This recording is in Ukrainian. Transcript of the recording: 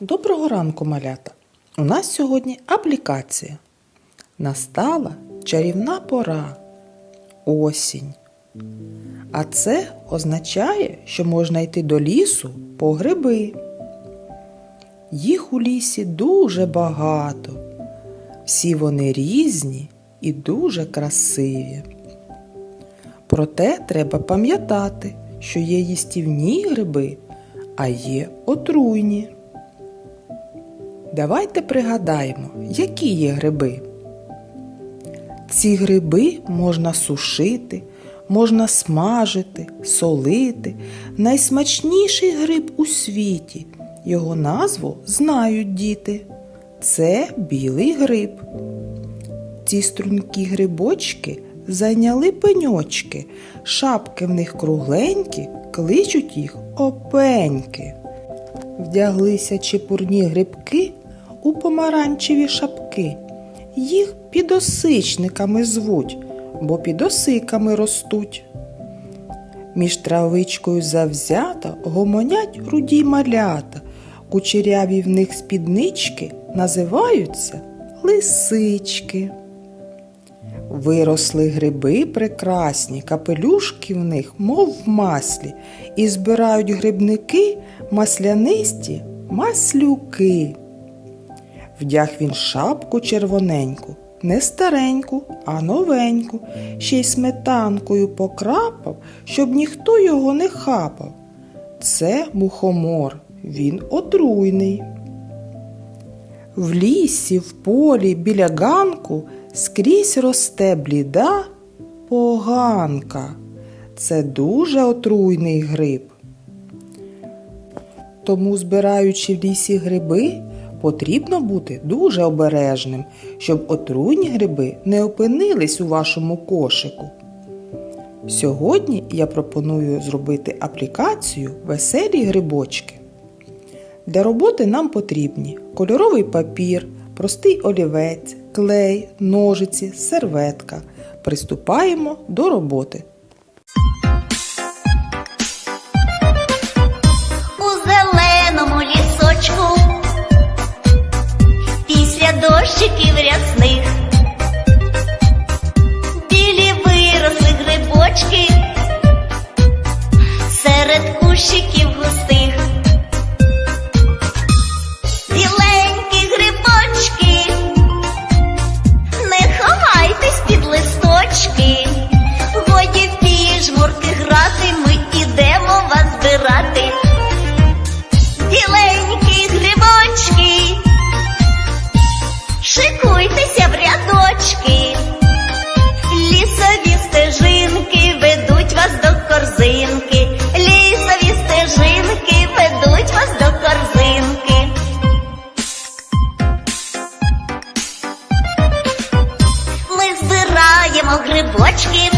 Доброго ранку, малята! У нас сьогодні аплікація. Настала чарівна пора осінь. А це означає, що можна йти до лісу по гриби. Їх у лісі дуже багато. Всі вони різні і дуже красиві. Проте треба пам'ятати, що є їстівні гриби, а є отруйні. Давайте пригадаємо, які є гриби. Ці гриби можна сушити, можна смажити, солити. Найсмачніший гриб у світі. Його назву знають діти. Це білий гриб. Ці стрункі грибочки зайняли пеньочки, шапки в них кругленькі, кличуть їх опеньки. Вдяглися чепурні грибки у помаранчеві шапки. Їх підосичниками звуть, бо підосиками ростуть. Між травичкою завзято гомонять руді малята, кучеряві в них спіднички називаються лисички. Виросли гриби прекрасні, капелюшки в них, мов в маслі, і збирають грибники маслянисті маслюки. Вдяг він шапку червоненьку, не стареньку, а новеньку, ще й сметанкою покрапав, щоб ніхто його не хапав. Це мухомор, він отруйний. В лісі, в полі, біля ганку скрізь росте бліда поганка. Це дуже отруйний гриб. Тому, збираючи в лісі гриби, потрібно бути дуже обережним, щоб отруйні гриби не опинились у вашому кошику. Сьогодні я пропоную зробити аплікацію веселі грибочки. Для роботи нам потрібні кольоровий папір, простий олівець, клей, ножиці, серветка. Приступаємо до роботи. Вас збирати. Біленькі грибочки, шикуйтеся в рядочки, лісові стежинки ведуть вас до корзинки, лісові стежинки ведуть вас до корзинки. Ми збираємо грибочки